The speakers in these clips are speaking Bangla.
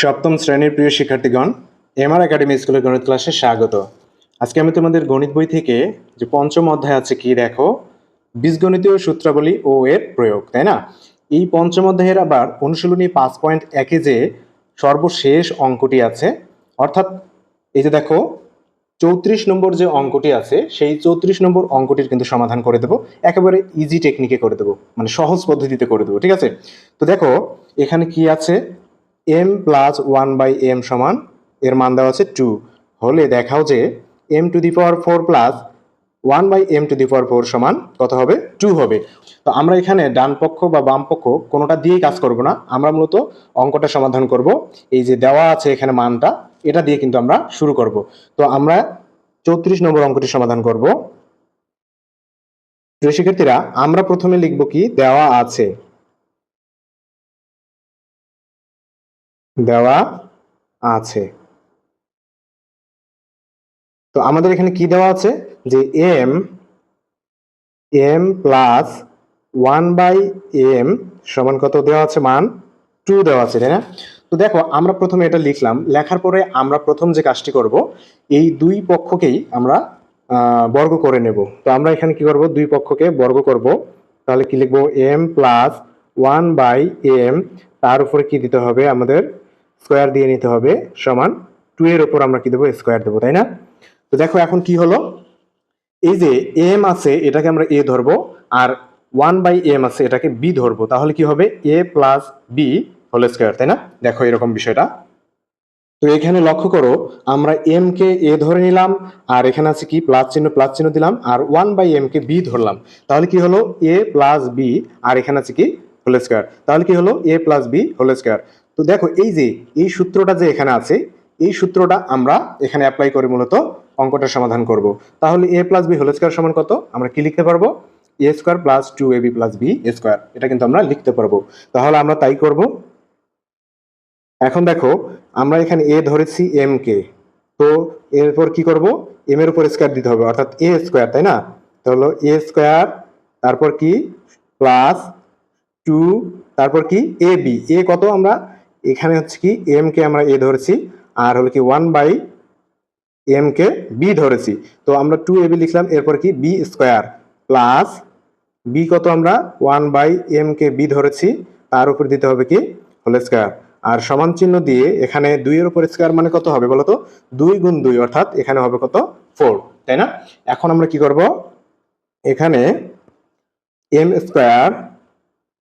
সপ্তম শ্রেণির প্রিয় শিক্ষার্থীগণ এমআর একাডেমি স্কুলের গণিত ক্লাসে স্বাগত। আজকে আমি তোমাদের গণিত বই থেকে যে পঞ্চম অধ্যায় আছে কি দেখো, বীজগণিতীয় সূত্রাবলী ও এর প্রয়োগ, তাই না? এই পঞ্চম অধ্যায়ের আবার অনুশীলনী পাঁচ পয়েন্ট একে যে সর্বশেষ অঙ্কটি আছে, অর্থাৎ এই যে দেখো, চৌত্রিশ নম্বর যে অঙ্কটি আছে, সেই চৌত্রিশ নম্বর অঙ্কটির কিন্তু সমাধান করে দেবো, একেবারে ইজি টেকনিকে করে দেবো মানে সহজ পদ্ধতিতে করে দেবো, ঠিক আছে? তো দেখো, এখানে কি আছে? M plus one by M সমান, এর মান দেওয়া আছে টু হলে দেখাও যে M to the power four plus one by M to the power four সমান কত হবে? টু হবে। তো আমরা এখানে ডান পক্ষ বা বাম পক্ষ কোনোটা দিয়েই কাজ করব না। আমরা মূলত অঙ্কটা সমাধান করব। এই যে দেওয়া আছে এখানে মানটা, এটা দিয়ে কিন্তু আমরা শুরু করব। তো আমরা চৌত্রিশ নম্বর অঙ্কটি সমাধান করব। প্রিয় শিক্ষার্থীরা আমরা প্রথমে লিখব কি? দেওয়া আছে। দেওয়া আছে। তো আমাদের এখানে কি দেওয়া আছে? যে M M plus one by M সমান কত দেওয়া আছে? মান টু দেওয়া আছে, তাই না? তো দেখো, আমরা প্রথমে এটা লিখলাম। লেখার পরে আমরা প্রথম যে কাজটি করব, এই দুই পক্ষকেই আমরা বর্গ করে নেব। তো আমরা এখানে কি করব? দুই পক্ষকে বর্গ করব। তাহলে কি লিখব? M plus one by M তার উপরে কি দিতে হবে আমাদের? স্কোয়ার দিয়ে নিতে হবে সমান টু এর ওপর আমরা কি দেবো? স্কোয়ার দেবো, তাই না? তো দেখো এখন কি হলো? এই যে এম আছে, এটাকে আমরা এ ধরবো, আর ওয়ান বাই এম আছে, এটাকে বি ধরবো, তাহলে কি হবে? A plus B whole square তাই না? দেখো এরকম বিষয়টা। তো এখানে লক্ষ্য করো, আমরা এম কে এ ধরে নিলাম, আর এখানে আছে কি? প্লাস চিহ্ন প্লাস চিহ্ন দিলাম, আর ওয়ান বাই এম কে বি ধরলাম। তাহলে কি হলো? এ প্লাস বি আর এখানে আছে কি? হোল স্কোয়ার তাহলে কি হলো? A plus B whole square তো দেখো, এই যে এই সূত্রটা যে এখানে আছে, এই সূত্রটা আমরা এখানে অ্যাপ্লাই করে মূলত অঙ্কটা সমাধান করব। তাহলে A plus B whole square সমান কত? আমরা কি লিখতে পারব? A square plus two A B plus B square এটা কিন্তু আমরা লিখতে পারব। তাহলে আমরা তাই করব। এখন দেখো, আমরা এখানে এ ধরেছি এম কে। তো এরপর কি করব? এম এর উপর স্কোয়ার দিতে হবে, অর্থাৎ এ স্কোয়ার তাই না? তাহলে এ স্কোয়ার তারপর কি? প্লাস টু তারপর কি? এ বি এ কত আমরা? এখানে হচ্ছে কি এম কে আমরা এ ধরেছি, আর হলো কি ওয়ান বাই এম কে বি ধরেছি। তো আমরা টু এ বি লিখলাম, এরপর কি বি স্কোয়ার প্লাস বি কত আমরা? ওয়ান বাই এম কে বি ধরেছি, তার উপর দিতে হবে কি হোল স্কোয়ার আর সমান চিহ্ন দিয়ে এখানে দুইয়ের উপর স্কোয়ার মানে কত হবে বলতো? দুই গুণ দুই, অর্থাৎ এখানে হবে কত? ফোর তাই না? এখন আমরা কি করব? এখানে এম স্কোয়ার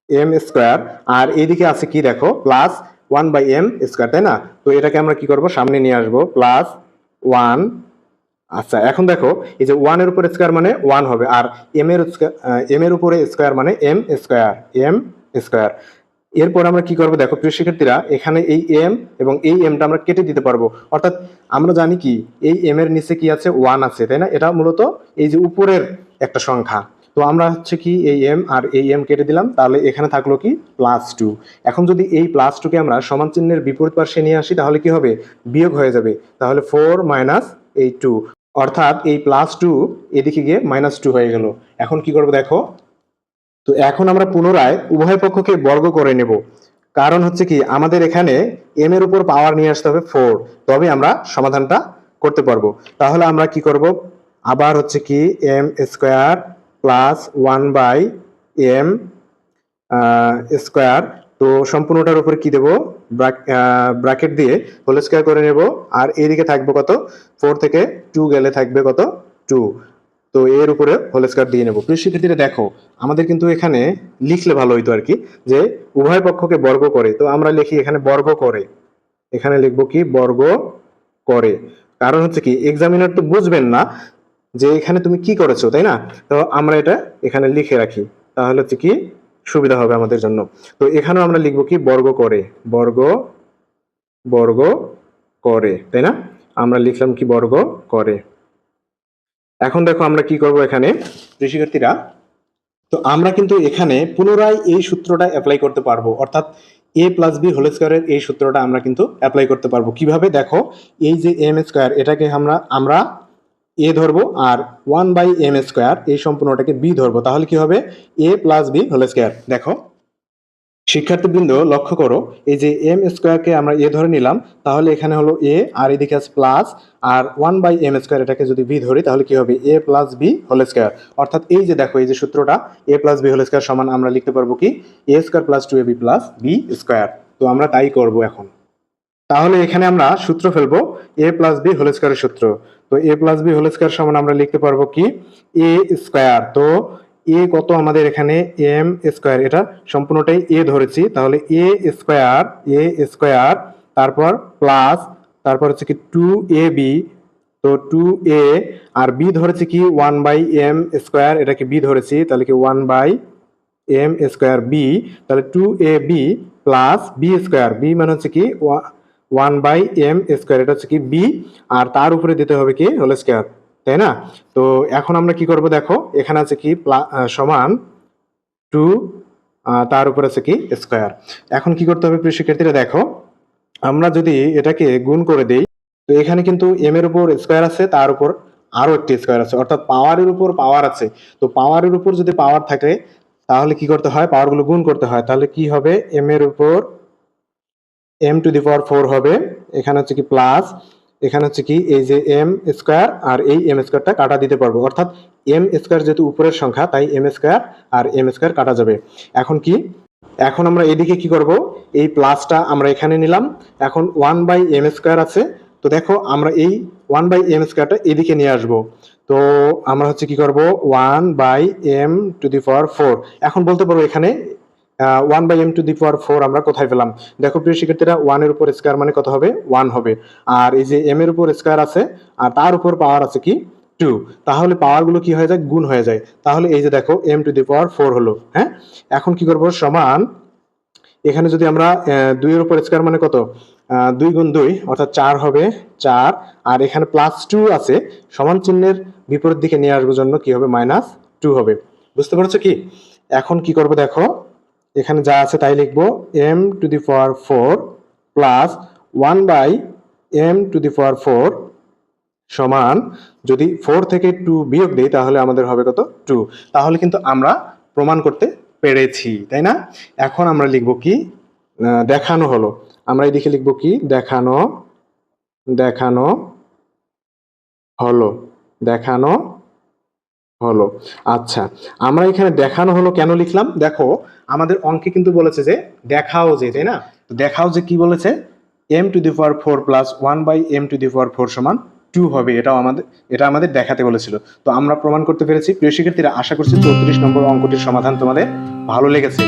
এম স্কোয়ার আর এইদিকে আছে কি দেখো? Plus one by M square, তাই না? তো এটাকে আমরা কি করব? সামনে নিয়ে আসব, প্লাস ওয়ান। আচ্ছা এখন দেখো, এই যে ওয়ানের উপর স্কোয়ার মানে ওয়ান হবে, আর এম এর এম এর উপরে স্কোয়ার মানে এম স্কোয়ার এম স্কোয়ার। এরপর আমরা কি করব? দেখো, প্রিয় শিক্ষার্থীরা, এখানে এই এম এবং এই এমটা আমরা কেটে দিতে পারব। অর্থাৎ আমরা জানি কি, এই এম এর নিচে কি আছে? ওয়ান আছে, তাই না? এটা মূলত এই যে উপরের একটা সংখ্যা। তো আমরা হচ্ছে কি এই এম আর এই এম কেটে দিলাম, তাহলে এখানে থাকল কি প্লাস টু এখন যদি এই প্লাস টুকে আমরা সমান চিহ্নের বিপরীত পার্শ্বে নিয়ে আসি, তাহলে কি হবে? বিয়োগ হয়ে যাবে। তাহলে ফোর মাইনাস এই টু অর্থাৎ এই প্লাস টু এদিকে গিয়ে মাইনাস টু হয়ে গেল। এখন কি করব দেখো? তো এখন আমরা পুনরায় উভয় পক্ষকে বর্গ করে নেব। কারণ হচ্ছে কি, আমাদের এখানে এম এর উপর পাওয়ার নিয়ে আসতে হবে ফোর তবে আমরা সমাধানটা করতে পারব। তাহলে আমরা কি করব? আবার হচ্ছে কি M square plus one by M square তো সম্পূর্ণটার উপর কি দেবো? ব্র্যাকেট দিয়ে হোল স্কোয়ার করে নেব। আর এদিকে থাকবে কত? ফোর থেকে টু গেলে থাকবে কত? টু তো এর উপরে হোল স্কোয়ার দিয়ে নেব। প্রিয় শিক্ষার্থীরা, দেখো, আমাদের কিন্তু এখানে লিখলে ভালো হইতো আর কি, যে উভয় পক্ষকে বর্গ করে। তো আমরা লিখি এখানে বর্গ করে। এখানে লিখব কি? বর্গ করে। কারণ হচ্ছে কি এক্সামিনার তো বুঝবেন না যে এখানে তুমি কি করেছ, তাই না? তো আমরা এটা এখানে লিখে রাখি। তাহলে হচ্ছে কি? সুবিধা হবে আমাদের জন্য। তো এখানেও আমরা লিখব কি? বর্গ করে। বর্গ বর্গ করে, তাই না? আমরা লিখলাম কি? বর্গ করে। এখন দেখো আমরা কি করব এখানে? শিক্ষার্থীরা তো আমরা কিন্তু এখানে পুনরায় এই সূত্রটা অ্যাপ্লাই করতে পারব। অর্থাৎ এ প্লাস বি হোল স্কোয়ারের এই সূত্রটা আমরা কিন্তু অ্যাপ্লাই করতে পারব। কীভাবে? দেখো, এই যে এম স্কোয়ার এটাকে আমরা আমরা এ ধরবো আর ওয়ান বাই এম স্কোয়ার এই সম্পূর্ণটাকে বি ধরবো, তাহলে কি হবে? A plus B whole square দেখো, শিক্ষার্থীবৃন্দ, লক্ষ্য করো, এই যে এম স্কোয়ারকে আমরা এ ধরে নিলাম, তাহলে এখানে হলো এ আর এদিকে আছে প্লাস আর ওয়ান বাই এম স্কোয়ার এটাকে যদি বি ধরি, তাহলে কি হবে? A plus B whole square অর্থাৎ এই যে দেখো, এই যে সূত্রটা A plus B whole square সমান আমরা লিখতে পারব কি? A square plus two A B plus B square তো আমরা তাই করব এখন। তাহলে এখানে আমরা সূত্র ফেলব এ প্লাস বি হোল স্কোয়ারের সূত্র। তো A plus B whole square সমান আমরা লিখতে পারব কি? এ স্কোয়ার তো এ কত আমাদের এখানে? এম স্কোয়ার এটা সম্পূর্ণটাই এ ধরেছি। তাহলে এ স্কোয়ার এ স্কোয়ার তারপর প্লাস তারপর হচ্ছে কি টু এ বি তো টু এ আর বি ধরেছি কি? ওয়ান বাই এম স্কোয়ার এটাকে বি ধরেছি? তাহলে কি one by M square B তাহলে two A B plus B square B মানে হচ্ছে কি ওয়ান বাই এম স্কোয়ার, এটা হচ্ছে কি বি, আর তার উপরে দিতে হবে কি হোল স্কোয়ার, তাই না? তো এখন আমরা কি করব দেখো, এখানে আছে কি সমান টু তার উপরে আছে কি স্কোয়ার। এখন কি করতে হবে প্রিয় শিক্ষার্থীরা দেখো, আমরা যদি এটাকে গুণ করে দেই, তো এখানে কিন্তু এম এর উপর স্কোয়ার আছে, তার উপর আরও একটি স্কোয়ার আছে, অর্থাৎ পাওয়ারের উপর পাওয়ার আছে। তো পাওয়ারের উপর যদি পাওয়ার থাকে, তাহলে কি করতে হয়? পাওয়ারগুলো গুণ করতে হয়। তাহলে কি হবে? এম এর উপর M to the power four হবে। এখানে হচ্ছে কি প্লাস এখানে হচ্ছে কি এই যে এম স্কোয়ার আর এই এম স্কোয়ারটা কাটা দিতে পারব। অর্থাৎ এম স্কোয়ার যেহেতু উপরের সংখ্যা, তাই এম স্কোয়ার আর এম স্কোয়ার কাটা যাবে। এখন কি? এখন আমরা এদিকে কি করব? এই প্লাসটা আমরা এখানে নিলাম। এখন ওয়ান বাই এম স্কোয়ার আছে। তো দেখো, আমরা এই ওয়ান বাই এম স্কোয়ারটা এদিকে নিয়ে আসব। তো আমরা হচ্ছে কি করব? One by M to the power four এখন বলতে পারব এখানে one by M to the power four আমরা কোথায় পেলাম? দেখো প্রিয় শিক্ষার্থীরা ওয়ানের উপর স্কোয়ার মানে কত হবে? ওয়ান হবে। আর এই যে এম এর উপর স্কোয়ার আছে, আর তার উপর পাওয়ার আছে কি? টু তাহলে পাওয়ারগুলো কি হয়ে যায়? গুণ হয়ে যায়। তাহলে এই যে দেখো M to the power four হলো হ্যাঁ? এখন কি করব? সমান এখানে যদি আমরা দুইয়ের উপর স্কোয়ার মানে কত? দুই গুণ দুই, অর্থাৎ চার হবে চার। আর এখানে প্লাস টু আছে, সমান চিহ্নের বিপরীত দিকে নিয়ে আসবার জন্য কি হবে? মাইনাস টু হবে। বুঝতে পারছ কি? এখন কি করব দেখো? এখানে যা আছে তাই লিখব M to the power four plus one by M to the power four সমান যদি ফোর থেকে টু বিয়োগ দিই তাহলে আমাদের হবে কত টু তাহলে কিন্তু আমরা প্রমাণ করতে পেরেছি, তাই না? এখন আমরা লিখব কি? দেখানো হলো। আমরা এদিকে লিখব কি? দেখানো দেখানো হলো। দেখানো হলো। আচ্ছা আমরা এখানে দেখানো হলো কেন লিখলাম? দেখো, আমাদের অঙ্কে কিন্তু বলেছে যে দেখাও যে, তাই না? দেখাও যে কি বলেছে? M to the power four plus one by M to the power four সমান টু হবে। এটাও আমাদের, এটা আমাদের দেখাতে বলেছিল। তো আমরা প্রমাণ করতে পেরেছি। প্রিয় শিক্ষার্থীরা, আশা করছি চৌত্রিশ নম্বর অঙ্কটির সমাধান তোমাদের ভালো লেগেছে।